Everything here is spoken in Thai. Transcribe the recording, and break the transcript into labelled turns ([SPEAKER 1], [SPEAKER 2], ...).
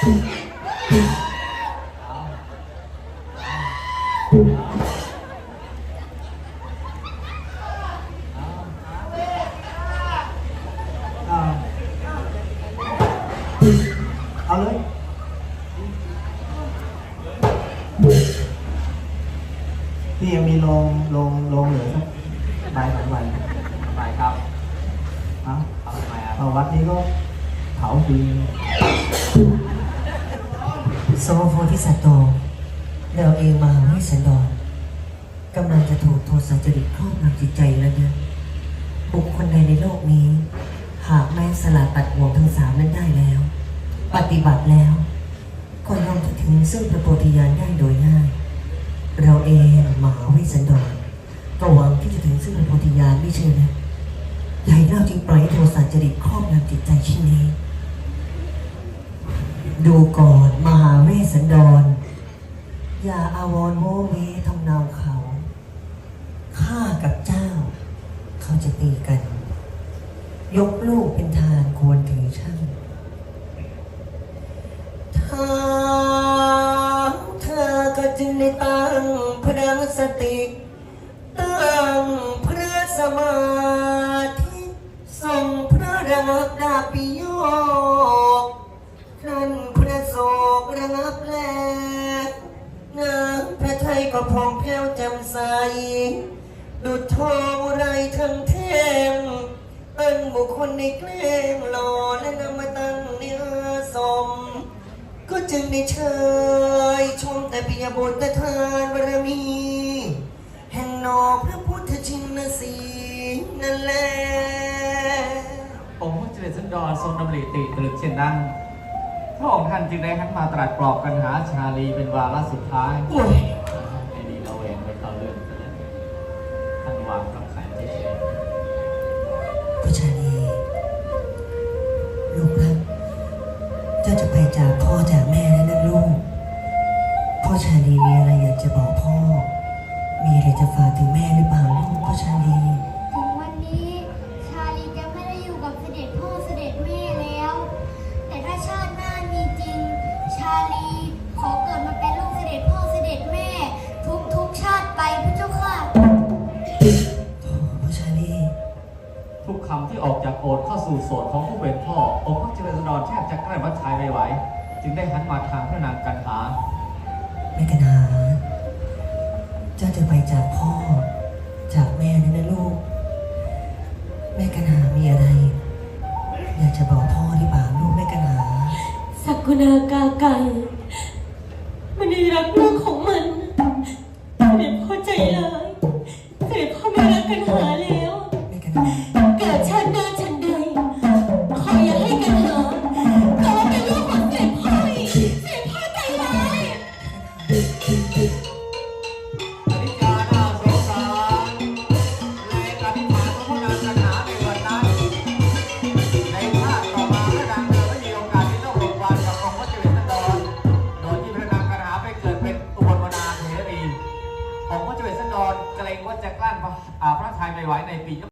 [SPEAKER 1] เอาเลยนี่ยังมีลงลงลงเหลือสักใบสองใบ
[SPEAKER 2] ใบครับ
[SPEAKER 1] เอาเอา
[SPEAKER 2] ทำไมอ่ะ
[SPEAKER 1] วัดนี้ก็เผาจริง
[SPEAKER 3] โซโฟธิสัตโตเราเองมาให้สันดอนกำลังจะถูกโทสะจริตครอบงำจิตใจแล้วนะบุคคลใดในโลกนี้ หากแม้สละตัดห่วงทั้งสามนั้นได้แล้ว ปฏิบัติแล้วก็ย่อมจะถึงซึ่งพระโพธิญาณได้โดยง่าย เราเองมหาวิสันดรก็หวังที่จะถึงซึ่งพระโพธิญาณไม่ใช่นะใหญ่เราจึงปล่อยโทสะจริตครอบงำจิตใจเช่นนี้ ดูก่อนมหาเวสสันดร อย่าอาวรณ์โมเมทำเนาเขาข้ากับเจ้า เขาจะตีกัน ยกลูกเป็นทานควรถือช่างถ้าเธอก็จึงได้ตั้งพระสติตั้งพระสมาธิทรงพระระงับดาปิโย ก็พองแผ้วแจ่มใส ดุจทองไรทั้งเทมอันบุคคลในแกล้งหล่อและนำมาตั้งเนื้อสม ก็จึงได้เชยชมแต่ปิยบุตรทานบารมี แห่งนอพระพุทธชินสีห์นั่นแหละ
[SPEAKER 2] องค์พระเจริญสันดรทรงดำริติตรึกเช่นนั้นพระองค์ท่านจึงได้หันมาตรัสปลอบกันหาชาลีเป็นวาระสุดท้าย ท่านวางคำสั่งเฉย
[SPEAKER 3] ผู้ชายดีลูกรักเจ้าจะไปจากพ่อจากแม่แล้วนะลูก พ่อชาลีมีอะไรอยากจะบอกพ่อ มีอะไรจะฝากถึงแม่หรือเปล่าลูกพ่อชาลี
[SPEAKER 4] ถึงวันนี้ชาลีจะไม่ได้อยู่กับเสด็จพ่อเสด็จแม่ ทุกคำ
[SPEAKER 2] ที่ออกจากโอษเข้าสู่โสดของผู้เป็นพ่อ องค์พระเจริญสันดรแทบจะใกล้วัดชายไม่ไหว จึงได้หันมาทางพระนางกันหา
[SPEAKER 3] แม่กันหาเจ้าจะไปจากพ่อ จากแม่นะนะลูก แม่กันหามีอะไร อยากจะบอกพ่อหรือเปล่าลูกแม่กันหา
[SPEAKER 5] สักุณากาไก่ อง
[SPEAKER 2] ค์พระเจริญสันดรโดยที่พระนางกันหาไปเกิดเป็นอุบลวนาเทรีองค์พระจริญสันดรเกรงว่าจะกลั้นพระอ่าพระทัยไม่ไหวในปี